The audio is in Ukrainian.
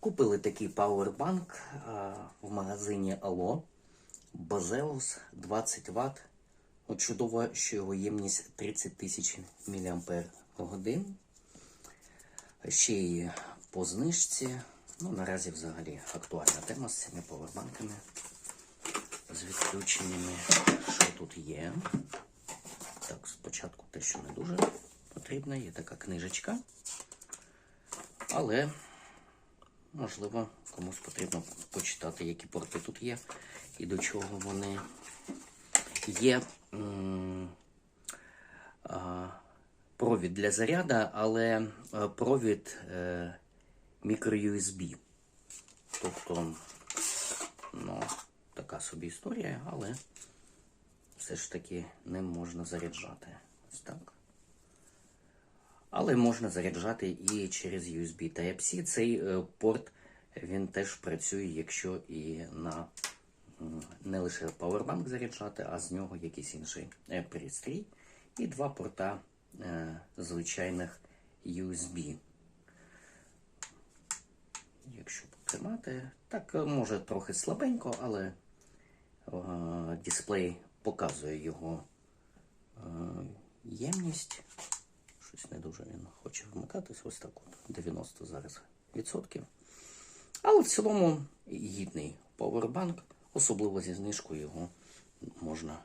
Купили такий пауербанк в магазині Ало Базеус 20 Вт. От чудово, що його ємність 30 тисяч мАч. Ще й по знижці. Ну, наразі взагалі актуальна тема з цими пауербанками. З відключеннями. Що тут є? Так, спочатку те, що не дуже потрібно, є така книжечка. Але, можливо, комусь потрібно почитати, які порти тут є і до чого вони є. провід для заряда, але е, провід е, мікро-USB. Тобто, ну, така собі історія, але все ж таки ним можна заряджати. Ось так. Але можна заряджати і через USB Type-C. Цей е, порт він теж працює, якщо і на не лише Powerbank заряджати, а з нього якийсь інший е, пристрій. І два порта е, звичайних USB. Якщо потримати, так може трохи слабенько, але дисплей показує його ємність. Не дуже він хоче вмикатись. Ось так от 90 зараз відсотків. Але в цілому гідний повербанк, особливо зі знижкою його можна.